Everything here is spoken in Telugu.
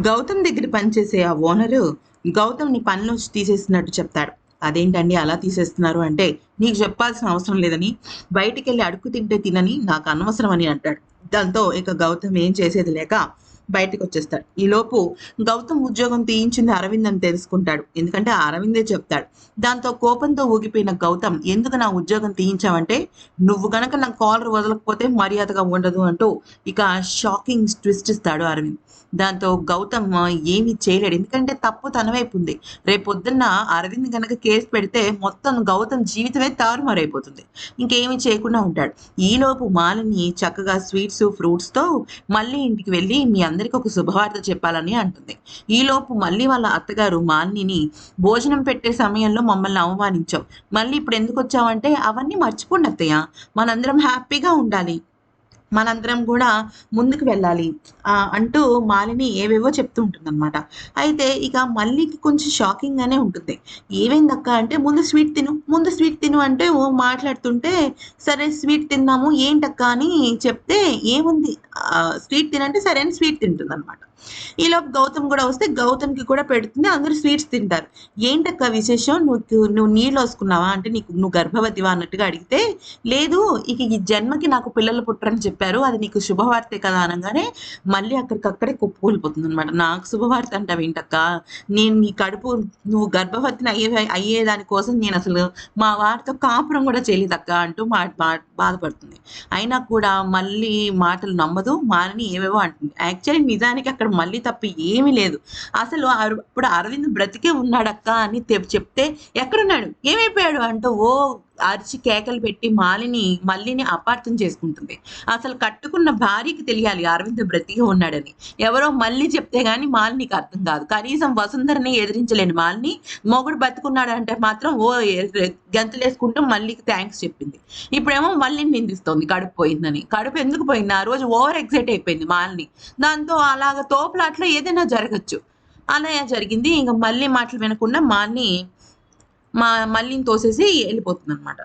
గౌతమ్ దగ్గర పనిచేసే ఆ ఓనరు గౌతమ్ని పనిలోంచి తీసేస్తున్నట్టు చెప్తాడు. అదేంటండి అలా తీసేస్తున్నారు అంటే నీకు చెప్పాల్సిన అవసరం లేదని బయటికి వెళ్ళి అడుగు తింటే తినని నాకు అనవసరం అని అంటాడు. దాంతో ఇక గౌతమ్ ఏం చేసేది లేక బయటకు వచ్చేస్తాడు ఈలోపు గౌతమ్ ఉద్యోగం తీయించింది అరవింద్ అని తెలుసుకుంటాడు. ఎందుకంటే అరవిందే చెప్తాడు. దాంతో కోపంతో ఊగిపోయిన గౌతమ్ ఎందుకు నా ఉద్యోగం తీయించావంటే నువ్వు గనక నా కాలర్ వదలకపోతే మర్యాదగా ఉండదు అంటూ ఇక షాకింగ్ ట్విస్ట్ ఇస్తాడు అరవింద్. దాంతో గౌతమ్ ఏమీ చేయలేడు. ఎందుకంటే తప్పు తన వైపు ఉంది. రేపు అరవింద్ గనక కేసు పెడితే మొత్తం గౌతమ్ జీవితమే తారుమారైపోతుంది. ఇంకేమీ చేయకుండా ఉంటాడు. ఈలోపు మాలిని చక్కగా స్వీట్స్ ఫ్రూట్స్తో మళ్ళీ ఇంటికి వెళ్ళి మీ అందరికీ ఒక శుభవార్త చెప్పాలని అంటుంది. ఈలోపు మళ్ళీ వాళ్ళ అత్తగారు మాలిని భోజనం పెట్టే సమయంలో మమ్మల్ని అవమానించావు. మళ్ళీ ఇప్పుడు ఎందుకు వచ్చావంటే అవన్నీ మర్చిపోండి అత్తయ్య. మనందరం హ్యాపీగా ఉండాలి. మనందరం కూడా ముందుకు వెళ్ళాలి. ఆ, అంటూ మాలిని ఏవేవో చెప్తూ ఉంటుందన్నమాట. అయితే ఇక మళ్ళీకి కొంచెం షాకింగ్గానే ఉంటుంది. ఏమైందక్క? అంటే ముందు స్వీట్ తిను ముందు స్వీట్ తిను అంటే ఓ మాట్లాడుతుంటే సరే స్వీట్ తిన్నాము ఏంటక్క అని చెప్తే ఏముంది? స్వీట్ తినంటే సరే అని స్వీట్ తింటుంది అనమాట ఈలోపు గౌతమ్ కూడా వస్తే గౌతమ్కి కూడా పెడుతుంది అందరూ స్వీట్స్ తింటారు. ఏంటక్క విశేషం? నువ్వు నువ్వు నీళ్ళు వసుకున్నావా? అంటే నీకు నువ్వు గర్భవతివా అన్నట్టుగా అడిగితే లేదు ఇక ఈ జన్మకి నాకు పిల్లలు పుట్టరని చెప్పారు అది నీకు శుభవార్తే కదా అనగానే మళ్ళీ అక్కడికక్కడే కుప్పకూలిపోతుంది అనమాట నాకు శుభవార్త అంటావు ఏంటక్క నేను నీ కడుపు నువ్వు గర్భవతిని అయ్యే అయ్యేదాని కోసం నేను అసలు మా వారితో కాపురం కూడా చేయలేదక్క అంటూ మా బా- బాధపడుతుంది. అయినా కూడా మళ్ళీ మాటలు నమ్మదు మాలని ఏవేవో అంటుంది. యాక్చువల్లీ నిజానికి అక్కడ మళ్ళీ తప్పి ఏమీ లేదు. అసలు అరు- ఇప్పుడు అరవింద్ బ్రతికే ఉన్నాడక్క అని చెప్తే ఎక్కడున్నాడు? ఏమైపోయాడు? అంటూ ఓ అరిచి కేకలు పెట్టి మాలిని మళ్ళీని అపార్థం చేసుకుంటుంది. అసలు కట్టుకున్న భార్యకి తెలియాలి అరవింద్ బ్రతిగా ఉన్నాడని. ఎవరో మళ్ళీ చెప్తే గానీ మాలినికి అర్థం కాదు. కనీసం వసుంధరని ఎదిరించలేని మాలిని మొగుడు బతుకున్నాడు అంటే మాత్రం ఓ గంతులేసుకుంటూ మళ్ళీకి థ్యాంక్స్ చెప్పింది. ఇప్పుడేమో మళ్ళీ నిందిస్తోంది కడుపు పోయిందని. కడుపు ఎందుకు పోయింది? ఆ రోజు ఓవర్ ఎగ్జైట్ అయిపోయింది మాలిని. దాంతో అలాగ తోపులాట్లో ఏదైనా జరగచ్చు. అలా జరిగింది. ఇంకా మళ్ళీ మాటలు వినకుండా మాల్ని మా మళ్ళీ తోసేసి వెళ్ళిపోతుంది అనమాట